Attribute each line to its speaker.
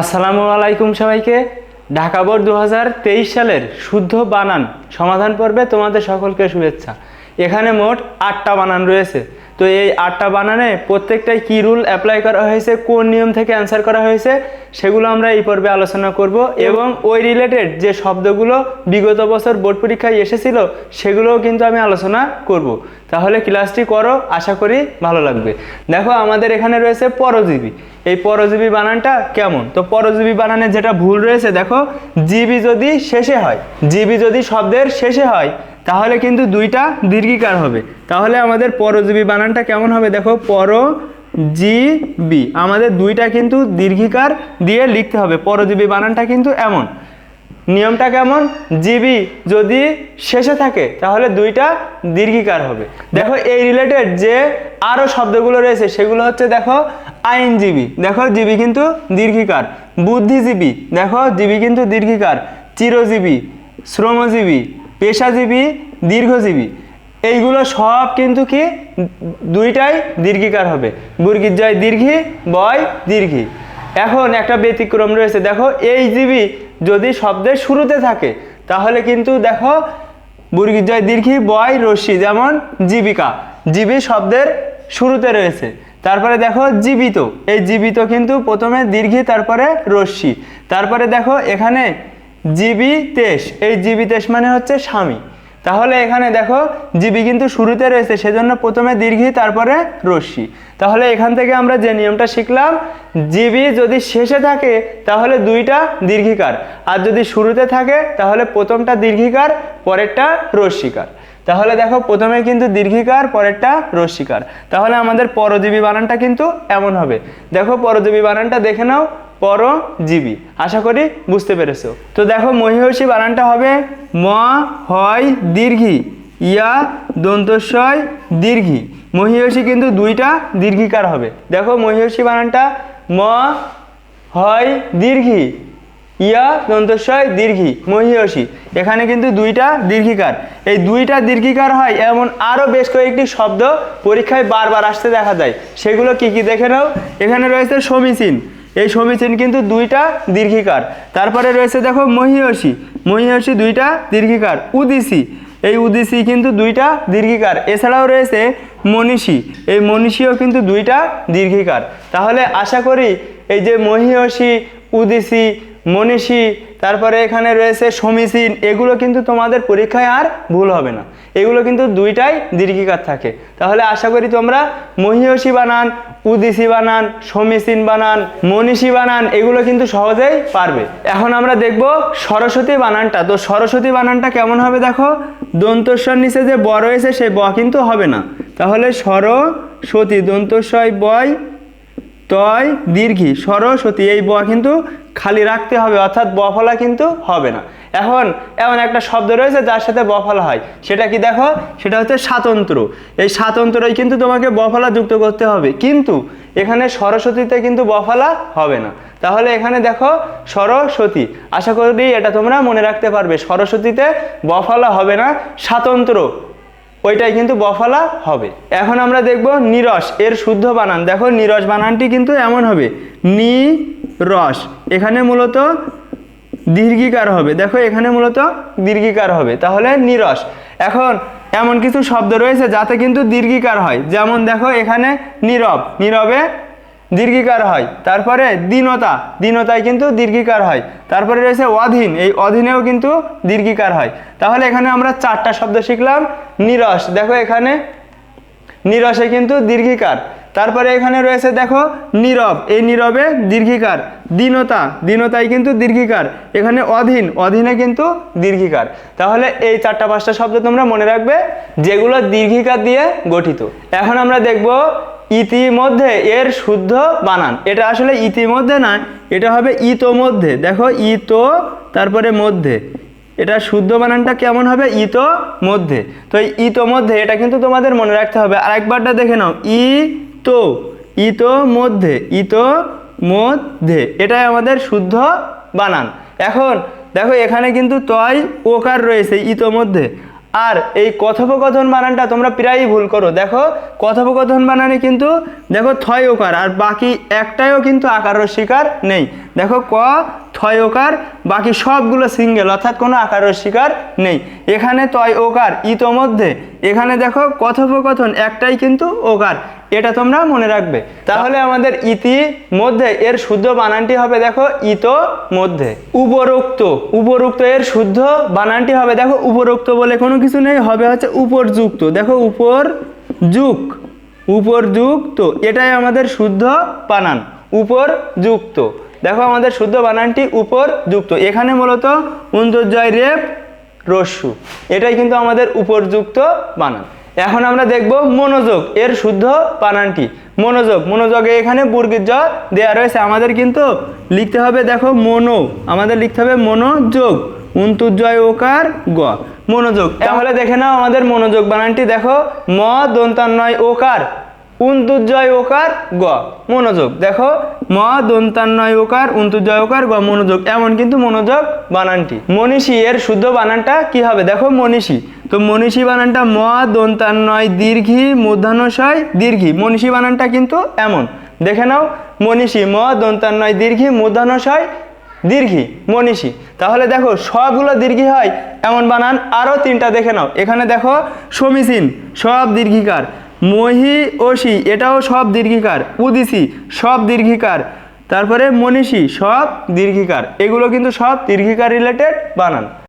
Speaker 1: আসসালামু আলাইকুম সবাইকে। ঢাকা বোর্ড দু হাজার তেইশ সালের শুদ্ধ বানান সমাধান পর্বে তোমাদের সকলকে শুভেচ্ছা। এখানে মোট আটটা বানান রয়েছে। তো এই আটটা বানানে প্রত্যেকটাই কী রুল অ্যাপ্লাই করা হয়েছে, কোন নিয়ম থেকে অ্যান্সার করা হয়েছে, সেগুলো আমরা এই পর্বে আলোচনা করব এবং ওই রিলেটেড যে শব্দগুলো বিগত বছর বোর্ড পরীক্ষায় এসেছিল, সেগুলোও কিন্তু আমি আলোচনা করব। তাহলে ক্লাসটি করো, আশা করি ভালো লাগবে। দেখো আমাদের এখানে রয়েছে পরজীবী। এই পরজীবী বানানটা কেমন? তো পরজীবী বানানে যেটা ভুল রয়েছে, দেখো, জিবি যদি শেষে হয়, জিবি যদি শব্দের শেষে হয় তাহলে কিন্তু দুইটা দীর্ঘিকার হবে। তাহলে আমাদের পরজীবী বানানটা কেমন হবে দেখো? পর জি বি আমাদের দুইটা কিন্তু দীর্ঘিকার দিয়ে লিখতে হবে। পরজীবী বানানটা কিন্তু এমন। নিয়মটা কেমন? জিবি যদি শেষে থাকে, তাহলে দুইটা দীর্ঘিকার হবে। দেখো, এই রিলেটেড যে আরও শব্দগুলো রয়েছে, সেগুলো হচ্ছে দেখো আইনজীবী। দেখো, জীবী কিন্তু দীর্ঘিকার। বুদ্ধিজীবী। দেখো, জীবী কিন্তু দীর্ঘিকার। চিরজীবী। শ্রমজীবী। পেশাজীবী, দীর্ঘজীবী। এইগুলো সব কিন্তু কি দুইটাই দীর্ঘিকার হবে। বুর্গির জয় দীর্ঘি, বয় দীর্ঘি। এখন একটা ব্যতিক্রম রয়েছে। দেখো, এই জীবী যদি শব্দের শুরুতে থাকে, তাহলে কিন্তু দেখো, বুর্গির জয় দীর্ঘি, বয় রশ্মি, যেমন জীবিকা। জীবী শব্দের শুরুতে রয়েছে। তারপরে দেখো, জীবিত। এই জীবিত কিন্তু প্রথমে দীর্ঘি, তারপরে রশ্মি। তারপরে দেখো, এখানে জীবিতেশ এই জীবিতেশ মানে হচ্ছে স্বামী। তাহলে এখানে দেখো, জীবী কিন্তু শুরুতে রয়েছে, সেজন্য প্রথমে দীর্ঘি, তারপরে রশ্মি। তাহলে এখান থেকে আমরা যে নিয়মটা শিখলাম, জীবী যদি শেষে থাকে, তাহলে দুইটা দীর্ঘিকার। আর যদি শুরুতে থাকে, তাহলে প্রথমটা দীর্ঘিকার, পরেরটা রশ্মিকার। তাহলে দেখো, প্রথমে কিন্তু দীর্ঘিকার, পরেরটা রশ্মিকার। তাহলে আমাদের পরজীবী বানানটা কিন্তু এমন হবে। দেখো, পরজীবী বানানটা দেখে নাও। পরজীবী। আশা করি বুঝতে পেরেছ। তো দেখো, মহিষী বানানটা হবে ম হয় দীর্ঘি। ইয়া, দন্তস্বয়, দীর্ঘি। মহিষী কিন্তু দুইটা দীর্ঘিকার হবে। দেখো, মহিষী বানানটা ম হয় দীর্ঘি। ইয়া, দন্তস্বয়, দীর্ঘি। মহিষী, এখানে কিন্তু দুইটা দীর্ঘিকার। এই দুইটা দীর্ঘিকার হয় এমন আরও বেশ কয়েকটি শব্দ পরীক্ষায় বারবার আসতে দেখা যায়। সেগুলো কি কি দেখে নাও? এখানে রয়েছে সমীচীন। এই সমীচীন কিন্তু দুইটা দীর্ঘিকার। তারপরে রয়েছে দেখো মহিয়সী। মহিয়সী দুইটা দীর্ঘিকার। উদিসি। এই উদিসি কিন্তু দুইটা দীর্ঘিকার। এছাড়াও রয়েছে মনীষী। এই মনীষীও কিন্তু দুইটা দীর্ঘিকার। তাহলে আশা করি এই যে মহিষী উদিসি, মনীষী, তারপরে এখানে রয়েছে সমীচীন, এগুলো কিন্তু তোমাদের পরীক্ষায় আর ভুল হবে না। এগুলো কিন্তু দুইটাই দীর্ঘিকার থাকে। তাহলে আশা করি তোমরা মহিষী বানান, উদিসি বানান, সমীচীন বানান, মনীষী বানান, এগুলো কিন্তু সহজেই পারবে। এখন আমরা দেখব সরস্বতী বানানটা। তো সরস্বতী বানানটা কেমন হবে দেখো? দন্তস্বর নিচে যে ব রয়েছে সেই ব কিন্তু হবে না। তাহলে সরস্বতী দন্তস্বয় বয় তয় দীর্ঘি, সরস্বতী, এই ব কিন্তু খালি রাখতে হবে, অর্থাৎ ব ফলা কিন্তু হবে না। এখন এমন একটা শব্দ রয়েছে যার সাথে ব ফলা হয়। সেটা কি দেখো? সেটা হচ্ছে স্বাতন্ত্র। এই স্বাতন্ত্রই কিন্তু তোমাকে ব ফলা যুক্ত করতে হবে। কিন্তু এখানে সরস্বতীতে কিন্তু ব ফলা হবে না। তাহলে এখানে দেখো সরস্বতী। আশা করি এটা তোমরা মনে রাখতে পারবে। সরস্বতীতে ব ফলা হবে না, স্বাতন্ত্র। ওইটাই কিন্তু বফলা হবে। এখন আমরা দেখব নিরস, এর শুদ্ধ বানান। দেখো, নিরস বানানটি কিন্তু এমন হবে। নি রস এখানে মূলত দীর্ঘিকার হবে। দেখো, এখানে মূলত দীর্ঘিকার হবে। তাহলে নিরস। এখন এমন কিছু শব্দ রয়েছে যাতে কিন্তু দীর্ঘিকার হয়। যেমন দেখো, এখানে নীরব। নীরবে দীর্ঘিকার হয়। তারপরে দীনতা। দীনতায় কিন্তু দীর্ঘিকার হয়। তারপরে রয়েছে অধীন। এই অধীনেও কিন্তু দীর্ঘিকার হয়। তাহলে এখানে আমরা চারটা শব্দ শিখলাম। নিরস। দেখো এখানে নিরসে কিন্তু দীর্ঘিকার। তারপরে এখানে রয়েছে দেখো নীরব। এই নীরবে দীর্ঘিকার। দীনতা। দীনতায় কিন্তু দীর্ঘিকার। এখানে অধীন। অধীনে কিন্তু দীর্ঘিকার। তাহলে এই চারটা পাঁচটা শব্দ তোমরা মনে রাখবে, যেগুলো দীর্ঘিকার দিয়ে গঠিত। এখন আমরা দেখব ইতিমধ্যে এর শুদ্ধ বানান। এটা আসলে ইতিমধ্যে না, এটা হবে ইতোমধ্যে। দেখো ইতো, তারপরে মধ্যে। এটা শুদ্ধ বানানটা কেমন হবে? ইতো মধ্যে তো এই ইতো মধ্যে এটা কিন্তু তোমাদের মনে রাখতে হবে। আর একবারটা দেখে নাও। ই তো ইতো মধ্যে ইতো মধ্যে। এটাই আমাদের শুদ্ধ বানান। এখন দেখো, এখানে কিন্তু তয়, ওকার রয়েছে ইতোমধ্যে আর এই কথোপকথন বানানটা তোমরা প্রায়ই ভুল করো। দেখো, কথোপকথন বানানে কিন্তু দেখো, থয় ওকার, আর বাকি একটাইও কিন্তু আকার শিকার নেই। দেখো, ক থয় ওকার, বাকি সবগুলো সিঙ্গেল অর্থাৎ কোনো আকারের শিকার নেই। এখানে তয় ওকার ইতোমধ্যে, এখানে দেখো কথোপকথন একটাই কিন্তু ওকার, এটা তোমরা মনে রাখবে। তাহলে আমাদের ইতি মধ্যে এর শুদ্ধ বানানটি হবে দেখো ইত মধ্যে উপরোক্ত উপরোক্ত এর শুদ্ধ বানানটি হবে দেখো উপরোক্ত বলে কোনো কিছু নেই, হবে হচ্ছে উপরযুক্ত। দেখো উপর যুক উপরযুক্ত, এটাই আমাদের শুদ্ধ বানান, উপরযুক্ত। দেখো আমাদের শুদ্ধ বানানটি উপর যুক্ত। এখানে মূলত উন্তর্জয় রেপ, রস্যু। এটাই কিন্তু আমাদের উপরযুক্ত বানান। এখন আমরা দেখব মনোযোগ, এর শুদ্ধ বানানটি। মনোযোগ, মনোযোগে এখানে বুর্গির জ দেওয়া রয়েছে। আমাদের কিন্তু লিখতে হবে, দেখো, মনো। আমাদের লিখতে হবে মনোযোগ উন্তুজয় ওকার গ। মনোযোগ, তাহলে দেখে নাও আমাদের মনোযোগ বানানটি। দেখো, ম দন্তান্নয় ওকার। উন্তুজয় ওকার গ, মনোযোগ। দেখো, ম দন্তান্নয় ওকার উন্তুজয় ওকার, গ, মনোযোগ। এমন কিন্তু মনোযোগ বানানটি। মনীষী, এর শুদ্ধ বানানটা কি হবে? দেখো, মনীষী। তো মনীষী বানানটা ম দন্তান্নয় দীর্ঘি মধ্যাহ্নশয় দীর্ঘি। মনীষী বানানটা কিন্তু এমন। দেখে নাও, মনীষী, ম দন্তান্নয় দীর্ঘি মধ্যাহ্নশয় দীর্ঘি, মনীষী। তাহলে দেখো, সবগুলো দীর্ঘি হয় এমন বানান। আরও তিনটা দেখে নাও। এখানে দেখো, সমীচীন, সব দীর্ঘিকার। মহি ওষি, এটাও সব দীর্ঘিকার। উদিসি, সব দীর্ঘিকার। তারপরে মনীষী, সব দীর্ঘিকার। এগুলো কিন্তু সব দীর্ঘিকার রিলেটেড বানান।